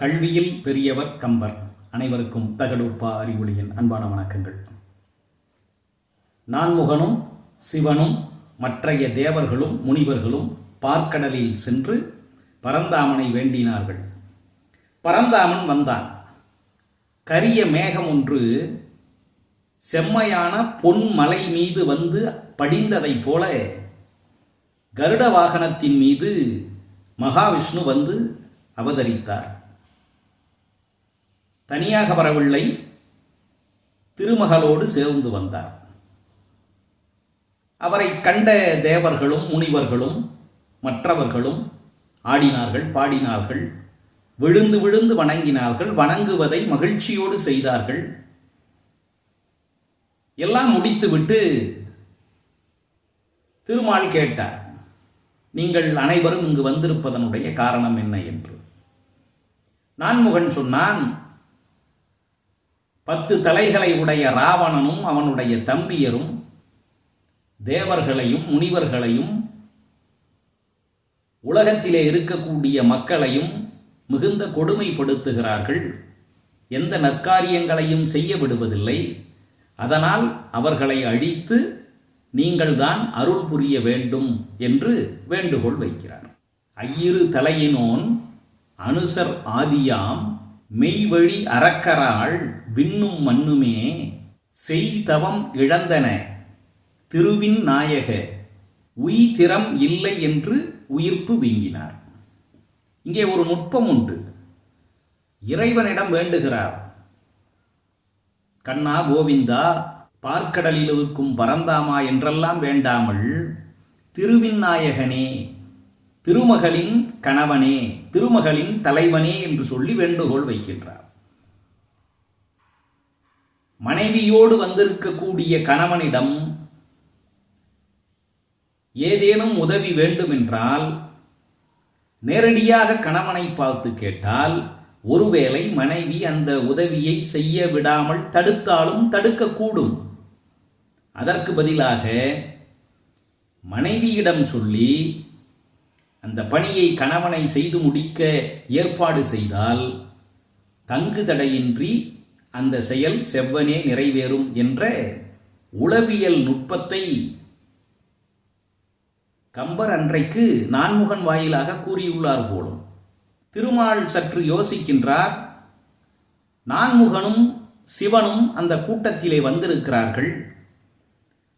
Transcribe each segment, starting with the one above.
கல்வியில் பெரியவர் கம்பர். அனைவருக்கும் தகடூர்பா அறிவொளியின் அன்பான வணக்கங்கள். நான்முகனும் சிவனும் மற்றைய தேவர்களும் முனிவர்களும் பார்க்கடலில் சென்று பரந்தாமனை வேண்டினார்கள். பரந்தாமன் வந்தான். கரிய மேகம் ஒன்று செம்மையான பொன் மலை மீது வந்து படிந்ததைப் போல கருட வாகனத்தின் மீது மகாவிஷ்ணு வந்து அவதரித்தார். தனியாக வரவில்லை. திருமகளோடு சேர்ந்து வந்தார். அவரை கண்ட தேவர்களும் முனிவர்களும் மற்றவர்களும் ஆடினார்கள் பாடினார்கள் விழுந்து விழுந்து வணங்கினார்கள் வணங்குவதை மகிழ்ச்சியோடு செய்தார்கள். எல்லாம் முடித்துவிட்டு திருமால் கேட்டார் நீங்கள் அனைவரும் இங்கு வந்திருப்பதனுடைய காரணம் என்ன? என்று. நான்முகன் சொன்னான் பத்து தலைகளை உடைய ராவணனும் அவனுடைய தம்பியரும் தேவர்களையும் முனிவர்களையும் உலகத்திலே இருக்கக்கூடிய மக்களையும் மிகுந்த கொடுமைப்படுத்துகிறார்கள். எந்த நற்காரியங்களையும் செய்ய விடுவதில்லை. அதனால் அவர்களை அழித்து நீங்கள்தான் அருள் புரிய வேண்டும் என்று வேண்டுகோள் வைக்கிறார். ஐயிரு தலையினோன் அனுசர் ஆதியாம் மெய்வழி அறக்கராள் விண்ணும் மண்ணுமே செய்தவம் இழந்தன. திருவின் நாயக உய்திறம் இல்லை என்று உயிர்ப்பு வீங்கினார். இங்கே ஒரு நுட்பம் உண்டு. இறைவனிடம் வேண்டுகிறார். கண்ணா கோவிந்தா பார்க்கடலில் இருக்கும் பரந்தாமா என்றெல்லாம் வேண்டாமல் திருவிநாயகனே திருமகளின் கணவனே திருமகளின் தலைவனே என்று சொல்லி வேண்டுகோள் வைக்கின்றார். மனைவியோடு வந்திருக்கக்கூடிய கணவனிடம் ஏதேனும் உதவி வேண்டுமென்றால் நேரடியாக கணவனை பார்த்து கேட்டால் ஒருவேளை மனைவி அந்த உதவியை செய்ய விடாமல் தடுத்தாலும் தடுக்கக்கூடும். அதற்கு பதிலாக மனைவியிடம் சொல்லி அந்த பணியை கணவனை செய்து முடிக்க ஏற்பாடு செய்தால் தங்கு தடையின்றி அந்த செயல் செவ்வனே நிறைவேறும் என்ற உளவியல் நுட்பத்தை கம்பர் அன்றைக்கு நான்முகன் வாயிலாக கூறியுள்ளார் போலும். திருமால் சற்று யோசிக்கின்றார் நான்முகனும் சிவனும் அந்த கூட்டத்திலே வந்திருக்கிறார்கள்.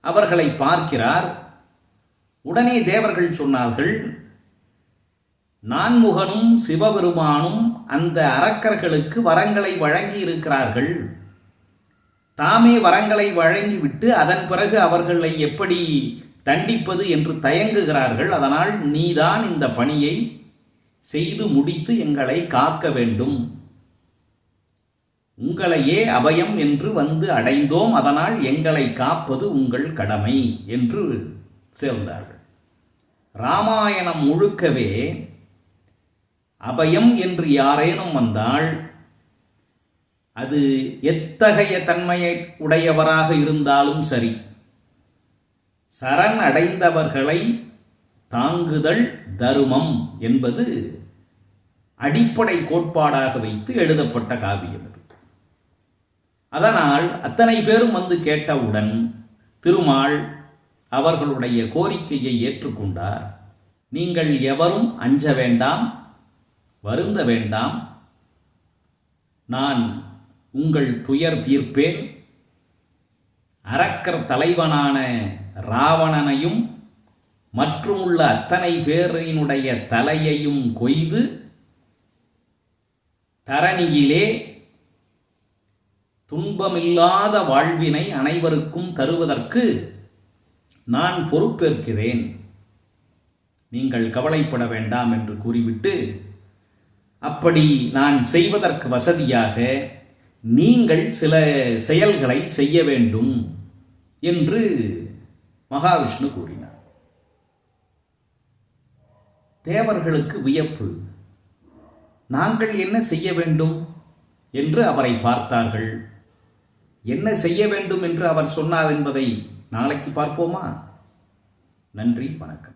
அவர்களை பார்க்கிறார். உடனே தேவர்கள் சொன்னார்கள் நான்முகனும் சிவபெருமானும் அந்த அரக்கர்களுக்கு வரங்களை வழங்கி இருக்கிறார்கள் தாமே வரங்களை வழங்கிவிட்டு அதன் பிறகு அவர்களை எப்படி தண்டிப்பது என்று தயங்குகிறார்கள். அதனால் நீதான் இந்த பணியை செய்து முடித்து எங்களை காக்க வேண்டும். உங்களையே அபயம் என்று வந்து அடைந்தோம். அதனால் எங்களை காப்பது உங்கள் கடமை என்று சேர்ந்தார்கள். ராமாயணம் முழுக்கவே அபயம் என்று யாரேனும் வந்தால் அது எத்தகைய தன்மையை உடையவராக இருந்தாலும் சரி சரண் அடைந்தவர்களை தாங்குதல் தருமம் என்பது அடிப்படை கோட்பாடாக வைத்து எழுதப்பட்ட காவியம் அதனால் அத்தனை பேரும் வந்து கேட்டவுடன் திருமால் அவர்களுடைய கோரிக்கையை ஏற்றுக்கொண்டார். நீங்கள் எவரும் அஞ்ச வேண்டாம் வருந்த வேண்டாம். நான் உங்கள் துயர் தீர்ப்பேன். அரக்கர் தலைவனான ராவணனையும் மற்றுமுள்ள அத்தனை பேரினுடைய தலையையும் கொய்து தரணியிலே துன்பமில்லாத வாழ்வினை அனைவருக்கும் தருவதற்கு நான் பொறுப்பேற்கிறேன். நீங்கள் கவலைப்பட வேண்டாம் என்று கூறிவிட்டு அப்படி நான் செய்வதற்கு வசதியாக நீங்கள் சில செயல்களை செய்ய வேண்டும் என்று மகாவிஷ்ணு கூறினார். தேவர்களுக்கு வியப்பு. நாங்கள் என்ன செய்ய வேண்டும் என்று அவரை பார்த்தார்கள். என்ன செய்ய வேண்டும் என்று அவர் சொன்னார் என்பதை நாளைக்கு பார்ப்போமா? நன்றி வணக்கம்.